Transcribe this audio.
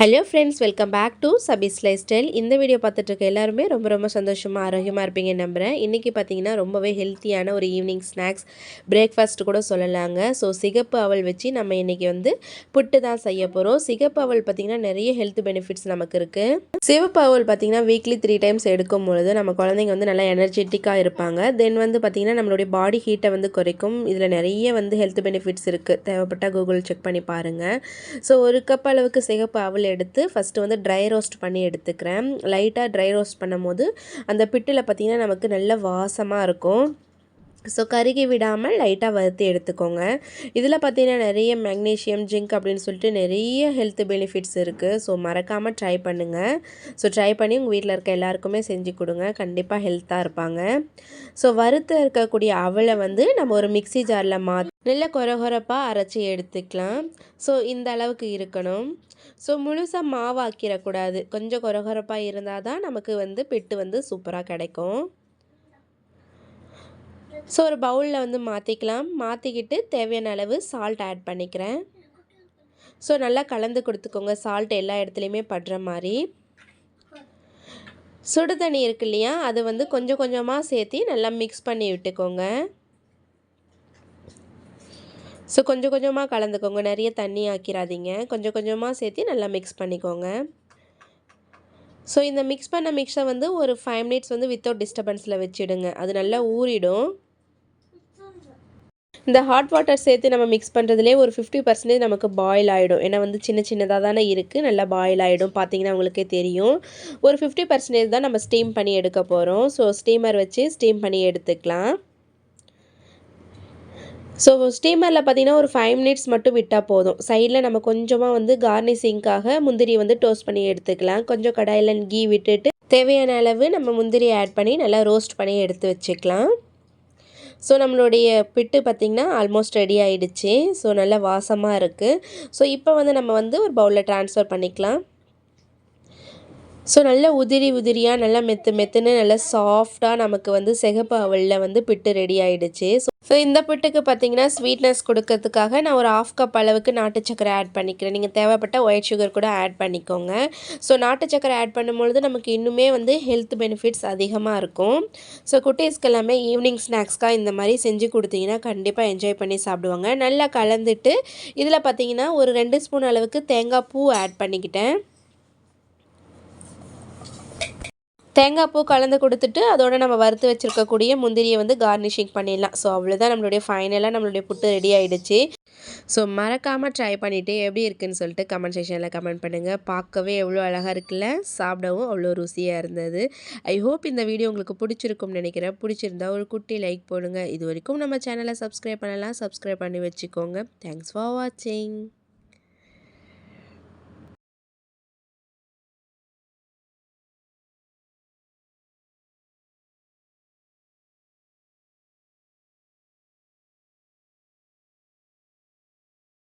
Hello friends welcome back to Sabi's lifestyle இந்த video பார்த்துட்டு இருக்க எல்லாருமே ரொம்ப ரொம்ப சந்தோஷமாக ஆரோக்கியமாக இருப்பீங்க நம்புகிறேன் இன்றைக்கி பார்த்தீங்கன்னா ரொம்பவே ஹெல்த்தியான ஒரு ஈவினிங் ஸ்நாக்ஸ் பிரேக்ஃபாஸ்ட் கூட சொல்லலாங்க. ஸோ சிகப்பு அவல் வச்சு நம்ம இன்றைக்கி வந்து புட்டு தான் செய்ய போகிறோம் சிகப்பு அவல் பார்த்திங்கன்னா நிறைய ஹெல்த் பெனிஃபிட்ஸ் நமக்கு இருக்குது சிவப்பு அவல் பார்த்திங்கன்னா வீக்லி த்ரீ டைம்ஸ் எடுக்கும் பொழுது நம்ம குழந்தைங்க வந்து நல்லா எனர்ஜெட்டிக்காக இருப்பாங்க. தென் வந்து பார்த்திங்கன்னா நம்மளுடைய பாடி ஹீட்டை வந்து குறைக்கும். இதில் நிறைய வந்து ஹெல்த் பெனிஃபிட்ஸ் இருக்குது தேவைப்பட்டால் கூகுள் செக் பண்ணி பாருங்கள் ஸோ ஒரு கப் அளவுக்கு சிகப்பு அவல் எடுத்து ஃபஸ்ட்டு வந்து ட்ரை ரோஸ்ட் பண்ணி எடுத்துக்கிறேன். லைட்டாக ட்ரை ரோஸ்ட் பண்ணும் போது அந்த பிட்டில் பார்த்திங்கன்னா நமக்கு நல்ல வாசமாக இருக்கும். ஸோ கருகி விடாமல் லைட்டாக வறுத்து எடுத்துக்கோங்க. இதில் பார்த்தீங்கன்னா நிறைய மெக்னீஷியம் ஜிங்க் அப்படின்னு சொல்லிட்டு நிறைய ஹெல்த் பெனிஃபிட்ஸ் இருக்குது ஸோ மறக்காமல் ட்ரை பண்ணுங்கள் ஸோ ட்ரை பண்ணி உங்கள் வீட்டில் இருக்க எல்லாருக்குமே செஞ்சு கொடுங்க. கண்டிப்பாக ஹெல்த்தாக இருப்பாங்க. ஸோ வறுத்து இருக்கக்கூடிய அவளை வந்து நம்ம ஒரு மிக்சி ஜாரில் மாற்றி நல்ல கொரகொரப்பாக அரைச்சி எடுத்துக்கலாம். ஸோ இந்த அளவுக்கு இருக்கணும். ஸோ முழுசாக மாவாக்கிடக்கூடாது கொஞ்சம் கொரகொரப்பாக இருந்தால் தான் நமக்கு வந்து பிட்டு வந்து சூப்பராக கிடைக்கும். ஸோ ஒரு பவுலில் வந்து மாற்றிக்கலாம் மாற்றிக்கிட்டு தேவையான அளவு சால்ட் ஆட் பண்ணிக்கிறேன். ஸோ நல்லா கலந்து கொடுத்துக்கோங்க. சால்ட் எல்லா இடத்துலையுமே படுற மாதிரி. சுடு தண்ணி இருக்கு இல்லையா? அது வந்து கொஞ்சம் கொஞ்சமாக சேர்த்து நல்லா மிக்ஸ் பண்ணி விட்டுக்கோங்க. ஸோ கொஞ்சம் கொஞ்சமாக கலந்துக்கோங்க. நிறைய தண்ணி ஆக்கிடாதீங்க கொஞ்சம் கொஞ்சமாக சேர்த்து நல்லா மிக்ஸ் பண்ணிக்கோங்க. ஸோ இந்த மிக்ஸ் பண்ண மிக்ஸை வந்து ஒரு ஃபைவ் மினிட்ஸ் வந்து வித்தவுட் டிஸ்டர்பன்ஸில் வச்சுடுங்க. அது நல்லா ஊறிடும். இந்த ஹாட் வாட்டர் சேர்த்து நம்ம மிக்ஸ் பண்ணுறதுலே ஒரு ஃபிஃப்டி பர்சன்டேஜ் நமக்கு பாயில் ஆகிடும் ஏன்னா வந்து சின்ன சின்னதாக தானே இருக்குது நல்லா பாயில் ஆகிடும் பார்த்தீங்கன்னா உங்களுக்கே தெரியும். ஒரு ஃபிஃப்டி பர்சன்டேஜ் தான் நம்ம ஸ்டீம் பண்ணி எடுக்க போகிறோம் ஸோ ஸ்டீமர் வச்சு ஸ்டீம் பண்ணி எடுத்துக்கலாம். ஸோ ஸ்டீமரில் பார்த்திங்கன்னா ஒரு ஃபைவ் மினிட்ஸ் மட்டும் விட்டால் போதும். சைடில் நம்ம கொஞ்சமாக வந்து கார்னிஷிங்க்காக முந்திரி வந்து டோஸ்ட் பண்ணி எடுத்துக்கலாம். கொஞ்சம் கடாயில் கீ விட்டுட்டு தேவையான அளவு நம்ம முந்திரி ஆட் பண்ணி நல்லா ரோஸ்ட் பண்ணி எடுத்து வச்சுக்கலாம். ஸோ நம்மளுடைய பிட்டு பார்த்திங்கன்னா ஆல்மோஸ்ட் ரெடி ஆகிடுச்சு ஸோ நல்லா வாசமாக இருக்குது ஸோ இப்போ வந்து நம்ம வந்து ஒரு பவுலில் ட்ரான்ஸ்ஃபர் பண்ணிக்கலாம். ஸோ நல்லா உதிரி உதிரியாக நல்லா மெத்து மெத்துன்னு நல்லா சாஃப்டாக நமக்கு வந்து சிகப்பு அவலில் வந்து பிட்டு ரெடி ஆகிடுச்சு ஸோ ஸோ இந்த பிட்டுக்கு பார்த்தீங்கன்னா ஸ்வீட்னஸ் கொடுக்கறதுக்காக நான் ஒரு ஆஃப் கப் அளவுக்கு நாட்டு சக்கரை ஆட் பண்ணிக்கிறேன். நீங்கள் தேவைப்பட்ட ஒயிட் சுகர் கூட ஆட் பண்ணிக்கோங்க. ஸோ நாட்டு சக்கரை ஆட் பண்ணும்பொழுது நமக்கு இன்னுமே வந்து ஹெல்த் பெனிஃபிட்ஸ் அதிகமாக இருக்கும். ஸோ குட்டீஸ்க்கு எல்லாமே ஈவினிங் ஸ்நாக்ஸ்க்காக இந்த மாதிரி செஞ்சு கொடுத்தீங்கன்னா கண்டிப்பாக என்ஜாய் பண்ணி சாப்பிடுவாங்க. நல்லா கலந்துட்டு இதில் பார்த்தீங்கன்னா ஒரு ரெண்டு ஸ்பூன் அளவுக்கு தேங்காய் பூ ஆட் பண்ணிக்கிட்டேன். தேங்காய் பூ கலந்து கொடுத்துட்டு அதோட நம்ம வறுத்து வச்சுருக்கக்கூடிய முந்திரியை வந்து கார்னிஷிங் பண்ணிடலாம். ஸோ அவ்வளோதான் நம்மளுடைய ஃபைனலாக நம்மளுடைய புட்டு ரெடி ஆகிடுச்சு ஸோ மறக்காமல் ட்ரை பண்ணிவிட்டு எப்படி இருக்குதுன்னு சொல்லிட்டு கமெண்ட் செக்ஷனில் கமெண்ட் பண்ணுங்கள் பார்க்கவே எவ்வளோ அழகாக இருக்குல்ல? சாப்பிடவும் அவ்வளோ ருசியாக இருந்தது. ஐ ஹோப் இந்த வீடியோ உங்களுக்கு பிடிச்சிருக்கும்னு நினைக்கிறேன். பிடிச்சிருந்தா ஒரு குட்டி லைக் போடுங்க. இது வரைக்கும் நம்ம சேனலை சப்ஸ்கிரைப் பண்ணலாம். சப்ஸ்கிரைப் பண்ணி வச்சுக்கோங்க. தேங்க்ஸ் ஃபார் வாட்சிங்